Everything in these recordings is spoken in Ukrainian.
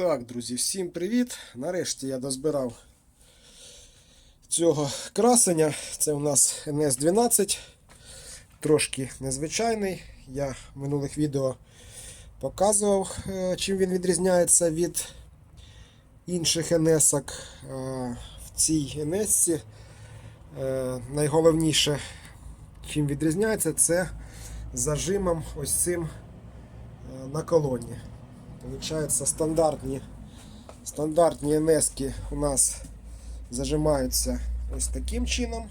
Так, друзі, всім привіт! Нарешті я дозбирав цього красення. Це у нас NS12. Трошки незвичайний. Я в минулих відео показував, е, чим він відрізняється від інших NS. -ок. Е, В цій NS е, найголовніше, чим відрізняється, це зажимом ось цим на колоні. Получается стандартні, стандартні NS у нас зажимаються ось таким чином.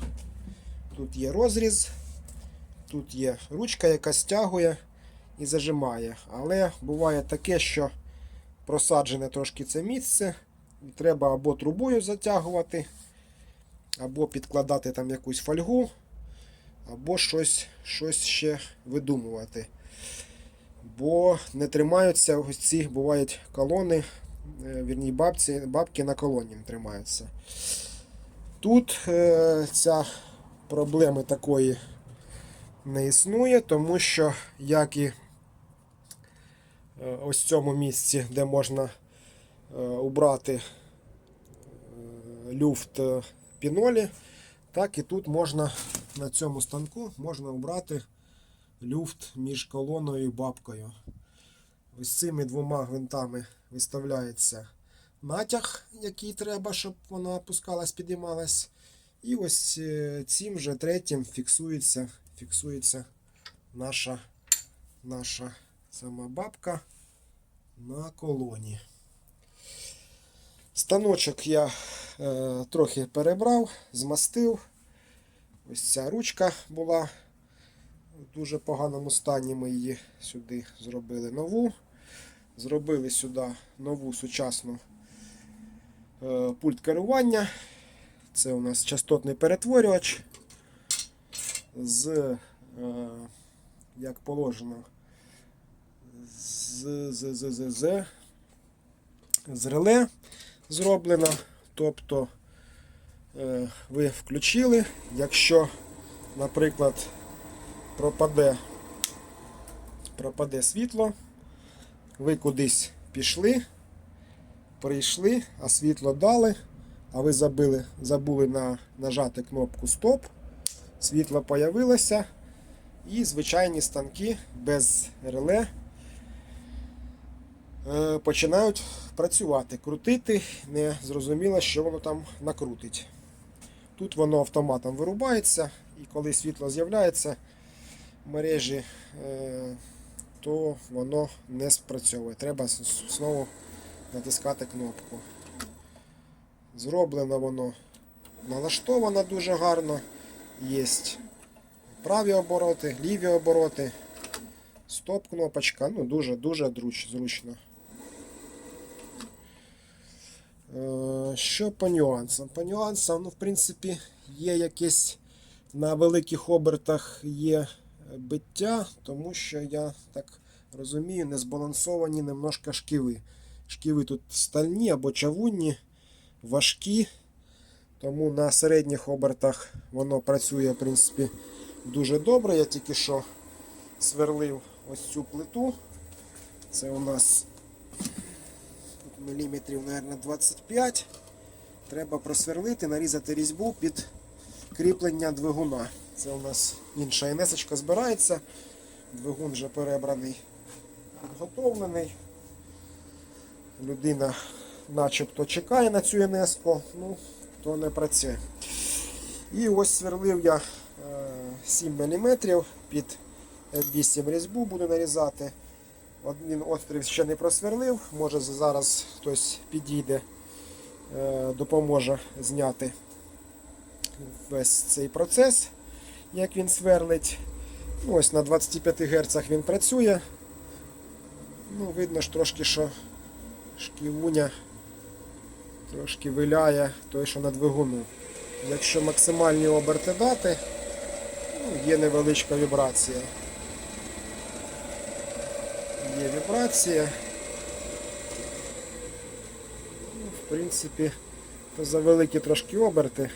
Тут є розріз, тут є ручка, яка стягує і зажимає. Але буває таке, що просаджене трошки це місце. Треба або трубою затягувати, або підкладати там якусь фольгу, або щось, щось ще видумувати бо не тримаються ось ці бувають колони, е, вірні бабці, бабки на колоні не тримаються. Тут е, ця проблеми такої не існує, тому що як і е, ось в цьому місці, де можна е, убрати люфт пінолі, так і тут можна на цьому станку можна убрати люфт між колоною і бабкою. Ось цими двома гвинтами виставляється натяг, який треба, щоб вона опускалась, підіймалась. І ось е, цим вже третім фіксується, фіксується наша, наша сама бабка на колоні. Станочок я е, трохи перебрав, змастив. Ось ця ручка була в дуже поганому стані. Ми її сюди зробили нову. Зробили сюди нову сучасну е, пульт керування. Це у нас частотний перетворювач з, е, як положено, з, з, з, з, з, з реле зроблено. Тобто е, ви включили, якщо, наприклад, пропаде, пропаде світло, ви кудись пішли, прийшли, а світло дали, а ви забили, забули на, нажати кнопку Стоп, світло появилося, і звичайні станки без реле е, починають працювати, крутити, не зрозуміло, що воно там накрутить. Тут воно автоматом вирубається, і коли світло з'являється, мережі, е, то воно не спрацьовує. Треба знову натискати кнопку. Зроблено воно налаштовано дуже гарно. Є праві обороти, ліві обороти, стоп-кнопочка, ну дуже-дуже зручно. Е, Що по нюансам? По нюансам, ну, в принципі, є якесь на великих обертах є биття, тому що я так розумію, не збалансовані немножко шківи. Шківи тут стальні або чавунні, важкі. Тому на середніх обертах воно працює, в принципі, дуже добре. Я тільки що сверлив ось цю плиту. Це у нас міліметрів, мабуть, 25. Треба просверлити, нарізати різьбу під кріплення двигуна. Це у нас інша інесочка збирається. Двигун вже перебраний, підготовлений. Людина начебто чекає на цю інеску, ну, то не працює. І ось сверлив я 7 мм під М8 різьбу буду нарізати. Один острів ще не просверлив, може зараз хтось підійде, е, допоможе зняти весь цей процес як він сверлить. Ось на 25 Гц він працює. Ну, Видно ж трошки, що шківуня трошки виляє той, що на двигуну. Якщо максимальні оберти дати, ну, є невеличка вібрація. Є вібрація. Ну, В принципі, то за великі трошки оберти.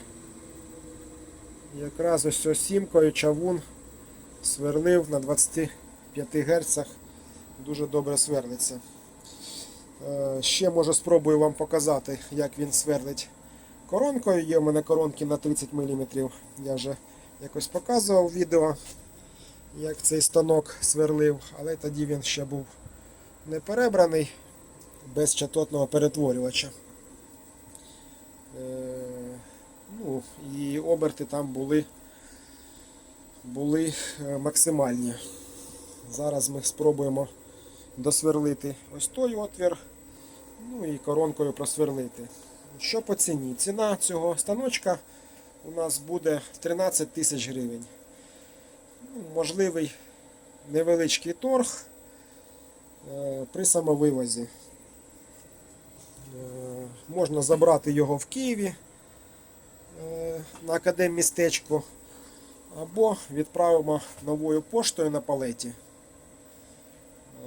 Якраз ось ось сімкою чавун сверлив на 25 Гц. Дуже добре сверлиться. Е, Ще може спробую вам показати, як він сверлить коронкою. Є у мене коронки на 30 мм. Я вже якось показував відео, як цей станок сверлив, але тоді він ще був не перебраний без частотного перетворювача. І оберти там були, були е, максимальні. Зараз ми спробуємо досверлити ось той отвір, ну і коронкою просверлити. Що по ціні? Ціна цього станочка у нас буде 13 тисяч гривень. Ну, можливий невеличкий торг е, при самовивозі. Е, Можна забрати його в Києві на академмістечку або відправимо новою поштою на палеті.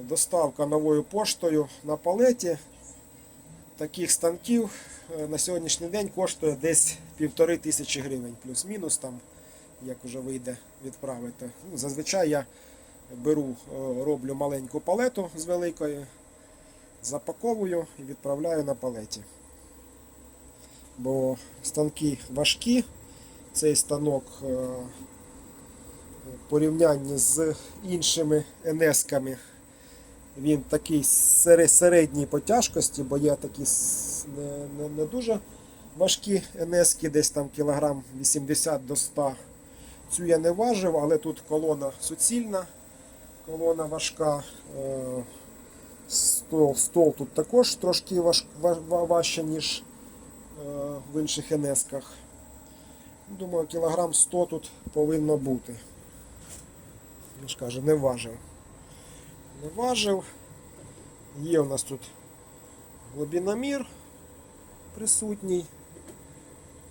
Доставка новою поштою на палеті таких станків е, на сьогоднішній день коштує десь півтори тисячі гривень, плюс-мінус там, як вже вийде відправити. Ну, зазвичай я беру, е, роблю маленьку палету з великої, запаковую і відправляю на палеті. Бо станки важкі, цей станок е, в порівнянні з іншими НС-ками він такий сере- середній по тяжкості, бо є такі не, не, не дуже важкі НС-ки, десь там кілограм 80 до 100. Цю я не важив, але тут колона суцільна, колона важка. Е, Стол, стол тут також трошки важ, ва- ва- важче, ніж в інших НС-ках. Думаю, кілограм 100 тут повинно бути. Я ж кажу, не важив не важив. Є у нас тут глибиномір присутній.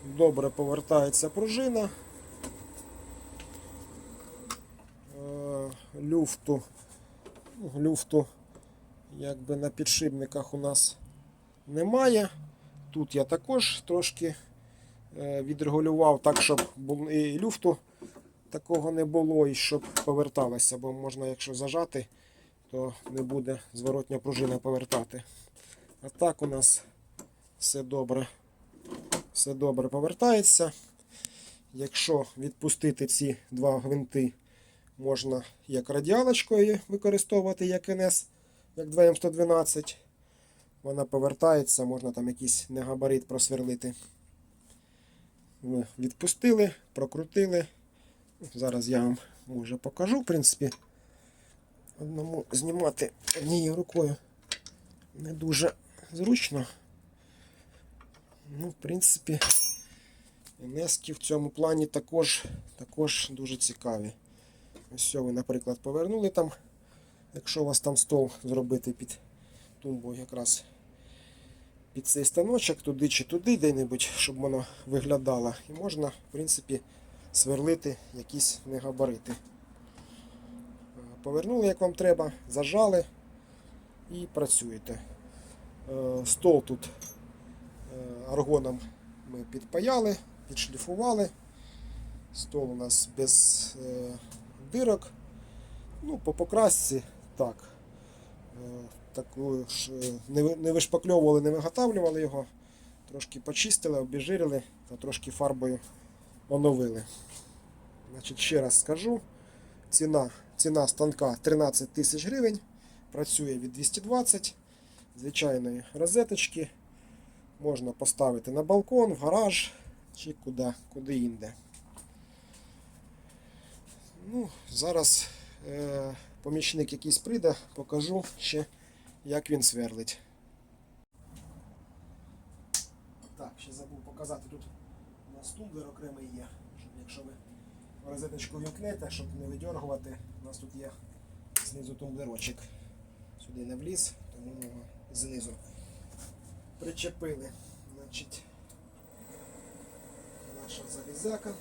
Добре повертається пружина. Е, Люфту. ну, Люфту якби на підшипниках у нас немає. Тут я також трошки е, відрегулював так, щоб і люфту такого не було і щоб поверталося, бо можна, якщо зажати, то не буде зворотня пружина повертати. А так у нас все добре. Все добре повертається. Якщо відпустити ці два гвинти, можна як радіалочкою використовувати як НС, як 2М112. Вона повертається, можна там якийсь негабарит просверлити. Відпустили, прокрутили. Зараз я вам може покажу, в принципі. Одному знімати однією рукою не дуже зручно. Ну, в принципі, Нески в цьому плані також, також дуже цікаві. Ось ви, наприклад, повернули там, якщо у вас там стол зробити під тумбу якраз під цей станочок, туди чи туди, де-небудь, щоб воно виглядало. І можна, в принципі, сверлити якісь негабарити. Повернули, як вам треба, зажали і працюєте. Е, Стол тут е, аргоном ми підпаяли, підшліфували. Стол у нас без е, дирок. Ну, по покрасці так. Таку ж е, не не вишпакльовували, не виготавлювали його. Трошки почистили, обіжирили та трошки фарбою оновили. Значить, ще раз скажу. Ціна, ціна станка 13 тисяч гривень. Працює від 220 звичайної розеточки. Можна поставити на балкон, в гараж чи куди, куди інде. Ну, зараз е, помічник якийсь прийде, покажу ще, як він сверлить. Так, ще забув показати тут у нас тумблер окремий є, щоб якщо ви розеточку вімкнете, щоб не видергувати, у нас тут є знизу тумблерочок. Сюди не вліз, тому ми його знизу причепили. Значить, наша залізяка.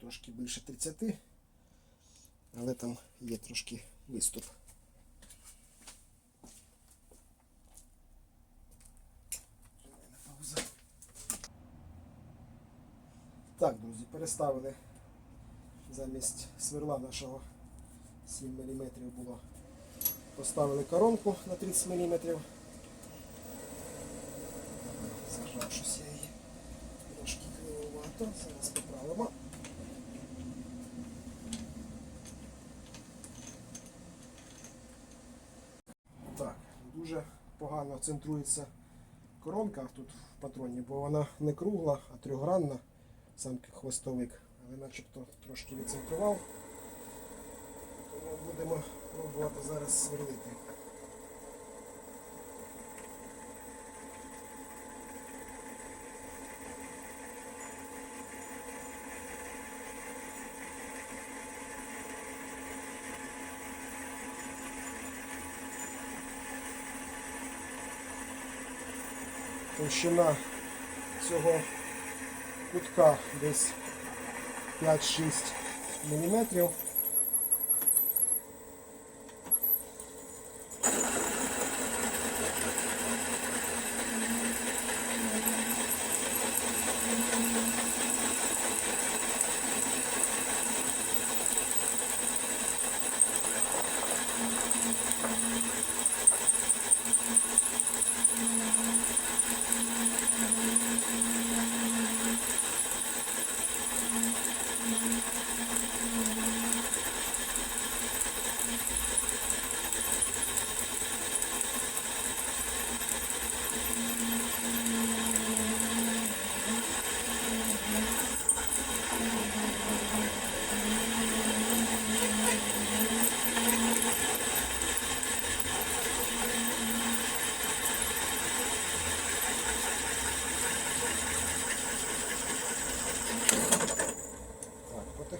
Трошки більше 30, але там є трошки виступ. Так, друзі, переставили замість сверла нашого 7 мм було. Поставили коронку на 30 мм. Зажав я її трошки кривовато. Зараз поправимо. Так, дуже погано центрується коронка тут в патроні, бо вона не кругла, а трьохгранна, сам хвостовик. Але начебто трошки відцентрував. Тому будемо пробувати зараз сверлити. Товщина цього кутка десь 5-6 мм.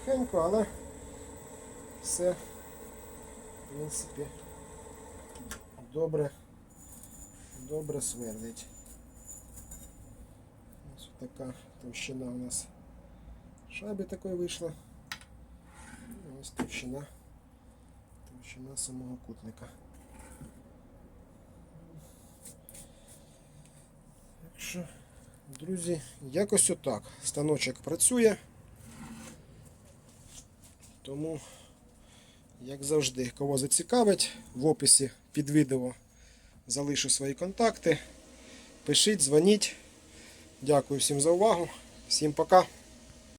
Так, потихеньку, але все, в принципі, добре, добре сверлить. Ось така товщина у нас шайби такої вийшла. Ось товщина, товщина самого кутника. Так що, друзі, якось отак. Станочок працює. Тому, як завжди, кого зацікавить, в описі під відео залишу свої контакти. Пишіть, дзвоніть. Дякую всім за увагу. Всім пока.